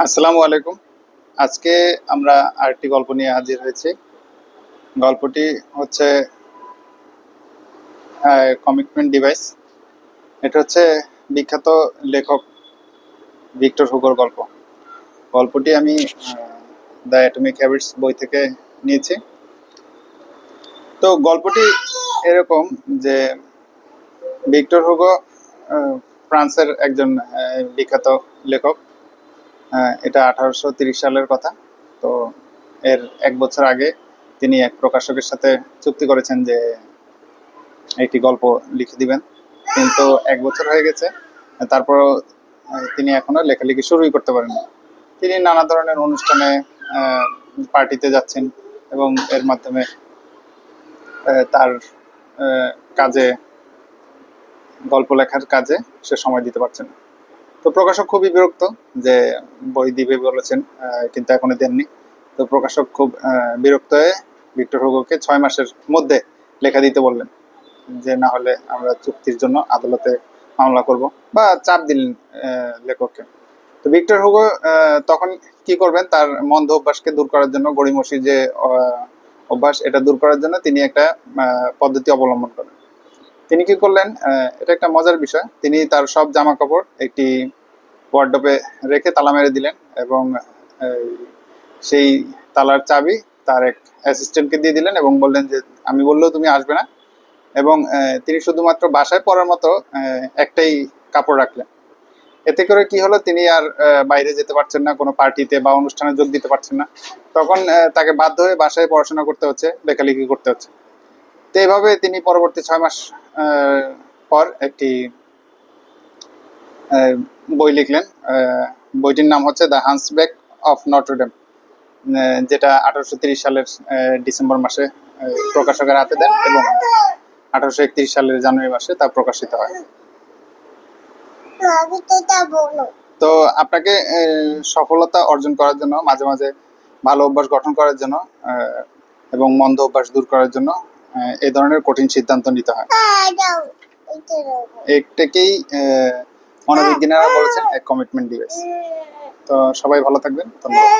আসসালামু আলাইকুম। আজকে আমরা আরেকটি গল্প নিয়ে হাজির হয়েছি। গল্পটি হচ্ছে কমিটমেন্ট ডিভাইস এটা হচ্ছে বিখ্যাত লেখক ভিক্টর হুগোর গল্প। গল্পটি আমি দ্য অ্যাটমিক হ্যাবিটস বই থেকে নিয়েছি। তো গল্পটি এরকম যে, ভিক্টর হুগো ফ্রান্সের একজন বিখ্যাত লেখক। এটা আঠারোশো সালের কথা। তো এর এক বছর আগে তিনি এক প্রকাশকের সাথে চুক্তি করেছেন যে একটি গল্প লিখে দিবেন। কিন্তু এক বছর হয়ে গেছে তারপরও আহ, তিনি এখনও লেখালেখি শুরুই করতে পারেননি। তিনি নানা ধরনের অনুষ্ঠানে পার্টিতে যাচ্ছেন এবং এর মাধ্যমে তার কাজে গল্প লেখার কাজে সে সময় দিতে পারছে না। তো প্রকাশক খুবই বিরক্ত যে বই দিবে বলেছেন কিন্তু এখনও দেননি। তো প্রকাশক খুব বিরক্ত হয়ে ভিক্টর হুগোকে ছয় মাসের মধ্যে লেখা দিতে বললেন যে না হলে আমরা চুক্তির জন্য আদালতে মামলা করব বা চাপ দিলেন লেখককে। তো ভিক্টর হুগো তখন কি করবেন? তার মন্দ অভ্যাসকে দূর করার জন্য গড়িমসি যে অভ্যাস, এটা দূর করার জন্য তিনি একটা পদ্ধতি অবলম্বন করেন তিনি কি করলেন? এটা একটা মজার বিষয়। তিনি তার সব জামা কাপড় একটি ওয়ার্ডরোবে রেখে তালা মেরে দিলেন এবং সেই তালার চাবি তার এক অ্যাসিস্ট্যান্টকে দিয়ে দিলেন এবং বললেন যে, আমি বললেও তুমি আসবে না। এবং তিনি শুধুমাত্র বাসায় পরার মতো একটাই কাপড় রাখলেন। এতে করে কি হলো? তিনি আর বাইরে যেতে পারছেন না, কোনো পার্টিতে বা অনুষ্ঠানে যোগ দিতে পারছেন না। তখন তাকে বাধ্য হয়ে বাসায় পড়াশোনা করতে হচ্ছে, লেখালেখি করতে হচ্ছে। তো এইভাবে তিনি পরবর্তী ছয় মাস পর একটি বই লিখলেন। বইটির নাম হচ্ছে দ্য হান্সব্যাক অফ নটরডেম যেটা আঠারোশো তিরিশ সালের ডিসেম্বর মাসে প্রকাশকের হাতে দেন এবং আঠারোশো একত্রিশ সালের জানুয়ারি মাসে তা প্রকাশিত হয়। তো আপনাকে সফলতা অর্জন করার জন্য, মাঝে মাঝে ভালো অভ্যাস গঠন করার জন্য এবং মন্দ অভ্যাস দূর করার জন্য এই ধরনের কঠিন সিদ্ধান্ত নিতে হয়। একটাকেই মনোবিজ্ঞানীরা বলেছেন, এক কমিটমেন্ট ডিভাইস তো সবাই ভালো থাকবেন, ধন্যবাদ।